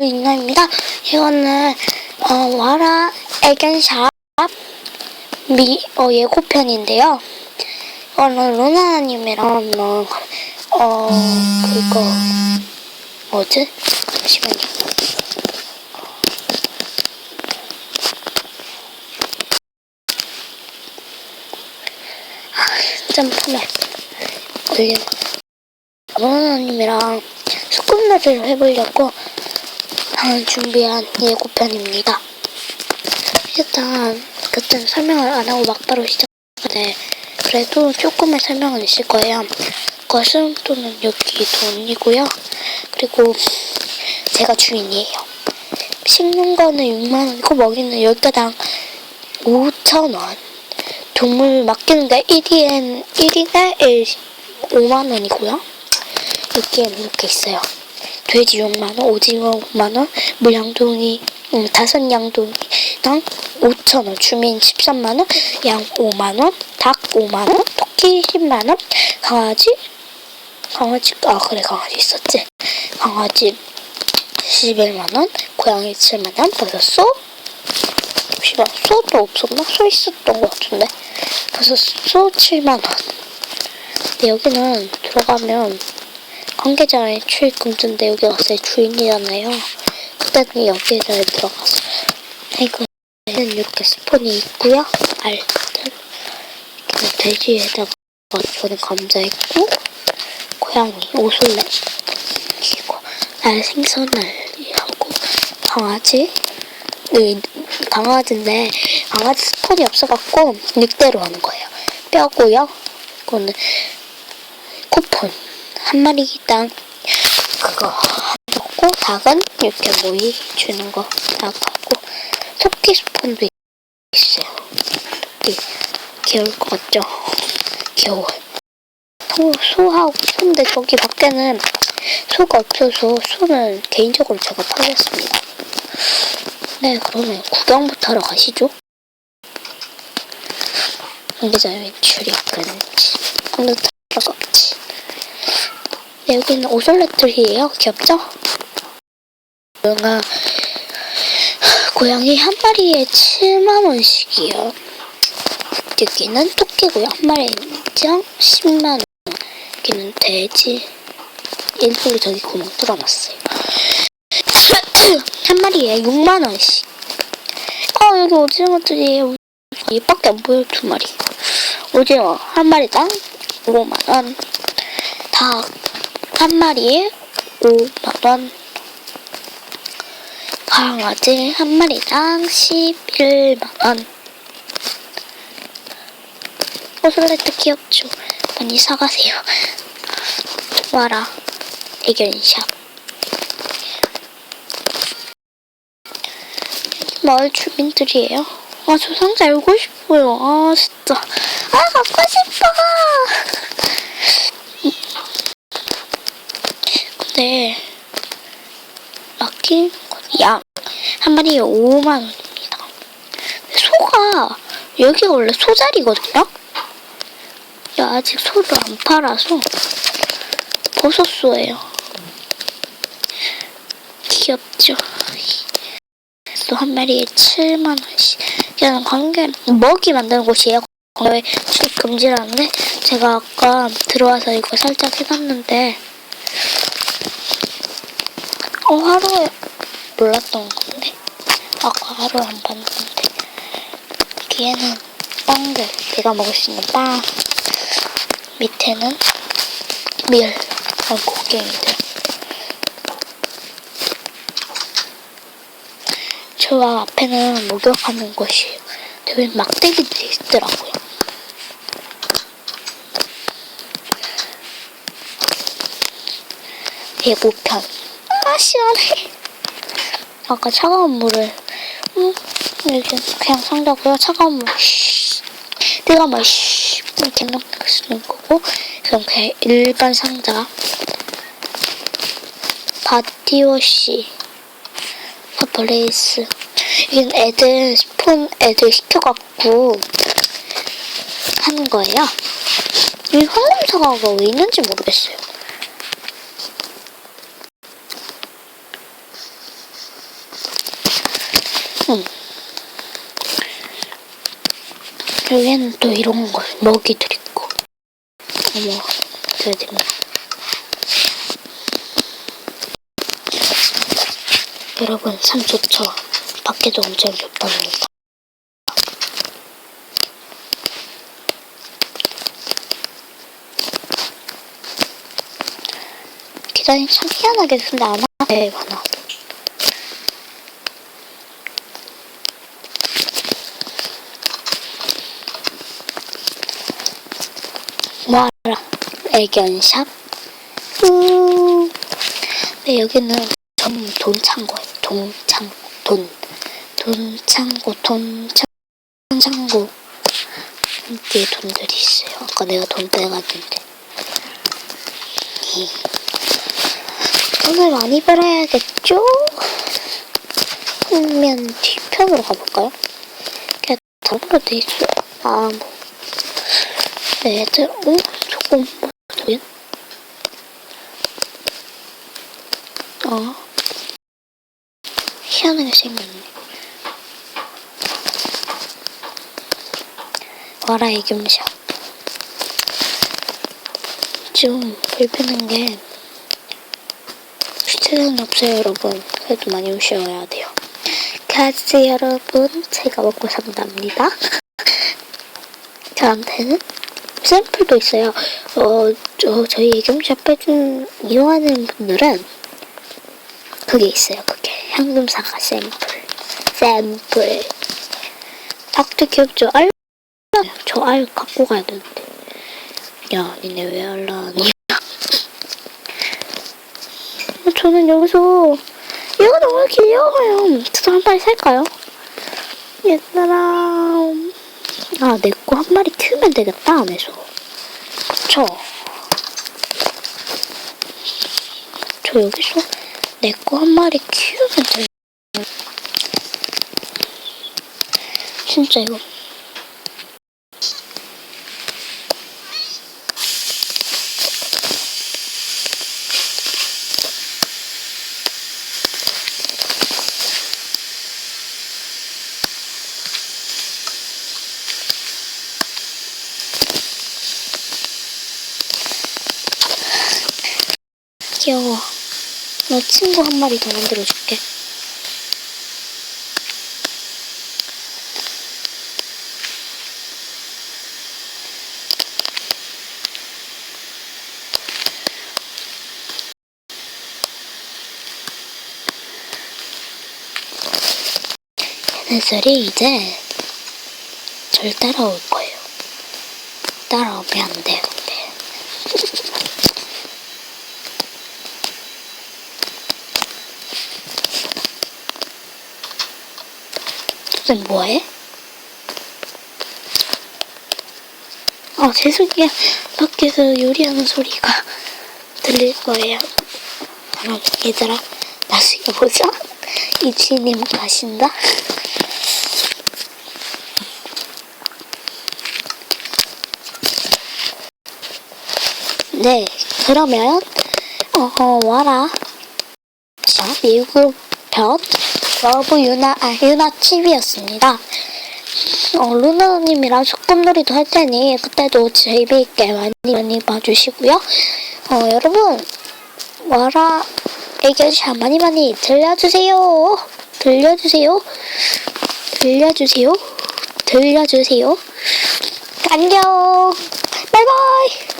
인나입니다. 이거는 어, 와라 애견샵 미 어, 예고편인데요. 이거는 루나님이랑 뭐, 어 그거 뭐지? 잠시만요. 아, 점프를 올려. 루나님이랑 스쿨러를 해보려고 아, 준비한 예고편입니다. 일단 그땐 설명을 안 하고 막바로 시작하는데 그래도 조금의 설명은 있을 거예요. 것은 또는 여기 돈이고요. 그리고 제가 주인이에요. 씹는 거는 6만원이고 먹이는 10개당 5천원. 동물 맡기는데 1인에 1인에 5만원이고요. 여기에 이렇게 있어요. 돼지 6만원, 오징어 5만원, 물양동이 음, 다섯 양동이당 5천원, 주민 13만원, 양 5만원, 닭 5만원, 토끼 10만원, 강아지 강아지 아 그래 강아지 있었지. 강아지 11만원, 고양이 7만원, 버섯 소 잠시만 소도 없었나? 소 있었던 것 같은데. 버섯 소 7만원. 근데 여기는 들어가면 관계자의 출입 금지인데 여기 때 주인이잖아요. 그때는 여기에 들어가서 이거는 이렇게 스폰이 있고요. 이렇게 돼지에다가 이거는 감자 있고 고양이 오솔레 그리고 날 생선을 하고 강아지 네, 강아지인데 강아지 스폰이 없어갖고 늑대로 하는 거예요. 뼈고요. 이거는 쿠폰 한 마리당 그거 넣고 닭은 이렇게 모이 주는 거 닭하고 토끼 스폰도 있어요. 귀여울 것 같죠? 귀여워. 소, 소하고 소인데 저기 밖에는 소가 없어서 소는 개인적으로 제가 팔렸습니다. 네, 그러면 구경부터 하러 가시죠. 관계자의 출입금지. 컴퓨터가 없지. 네, 여기는 오솔레트리예요. 귀엽죠? 뭔가 고양이 한 마리에 7만 원씩이요. 여기는 토끼고요. 한 마리에 10만 원. 여기는 돼지. 일부러 저기 구멍 뚫어놨어요. 한 마리에 6만 원씩. 어 여기 오징어들이 얘밖에 안 보여 두 마리. 오징어 한 마리당 5만 원. 닭 한 마리에 5만 원. 강아지 한 마리당 11만 원. 오솔레트 귀엽죠? 많이 사가세요. 와라. 애견샵. 마을 주민들이에요. 아, 저 상자 열고 싶어요. 아, 진짜. 아, 갖고 싶어! 맡긴 건 양. 한 마리에 5만 원입니다. 소가, 여기가 원래 소자리거든요? 야, 아직 소를 안 팔아서, 버섯소예요. 귀엽죠? 또 한 마리에 7만 원씩. 그냥 관계 먹이 만드는 곳이에요. 관계 출입 금지라는데 제가 아까 들어와서 이거 살짝 해봤는데 어 하루에 몰랐던 건데 아까 하루에 안 봤는데 여기에는 빵들 내가 먹을 수 있는 빵 밑에는 밀 고갱이들 저 앞에는 목욕하는 곳이에요. 왜 막대기들이 있더라고요. 예고편. 아, 시원해. 아까 차가운 물을, 음, 이렇게 그냥 상자고요. 차가운 물, 쉬. 뜨거운 물, 쉬. 이렇게 넣는 거고. 그럼 그냥 일반 상자. 바디워시. 버레이스. 이건 애들 스폰 애들 시켜갖고 하는 거예요. 이 황금 사과가 왜 있는지 모르겠어요. 응. 여기에는 또 이런 거 먹이들 있고. 어머 그래야 여러분 참 좋죠? 밖에도 엄청 좋답니다. 기자님 참 희한하게 근데 안 하네 많아 뭐하라 애견샵 우. 네 여기는 전 돈 창고예요 돈 창고 돈. 돈 창고 돈 창- 창고 여기에 돈들이 있어요 아까 내가 돈 빼갔는데 이. 돈을 많이 벌어야겠죠? 그러면 뒤편으로 가볼까요? 그냥 더불어 돼 있어요 아 뭐. 네, 얘들, 어? 조금, 뭐지? 어. 희한하게 생겼네. 와라, 애견샵. 좀 불편한 게, 주차장이 없어요, 여러분. 그래도 많이 오셔야 돼요. 가즈 여러분, 제가 먹고 산답니다. 저한테는 샘플도 있어요. 어, 저, 저희 애경샵 빼준, 이용하는 분들은 그게 있어요. 그게. 향금사과 샘플. 샘플. 닭도 귀엽죠? 알, 저 알 갖고 가야 되는데. 야, 니네 왜 알라니? 저는 여기서 얘가 너무 귀여워요. 저도 한 마리 살까요? 얘들아. 아, 내 거 한 마리 키우면 되겠다, 안에서. 그쵸? 저 여기서 내 거 한 마리 키우면 돼. 진짜 이거. 귀여워. 너 친구 한 마리 더 만들어줄게. 얘네들이 이제 절 따라올 거예요. 따라오면 안 돼요, 쌤 뭐해? 아 죄송해요 밖에서 요리하는 소리가 들릴 거예요. 그럼 얘들아 나중에 보자. 이지님 가신다. 네 그러면 어 와라. 자 미국 편 러브 유나 아 유나 TV였습니다. 어, 루나님이랑 소꿉놀이도 할 테니 그때도 재미있게 많이 많이 봐주시고요. 어, 여러분 와라 애견샵 많이 많이 들려주세요. 들려주세요. 들려주세요. 들려주세요. 안녕. 바이바이.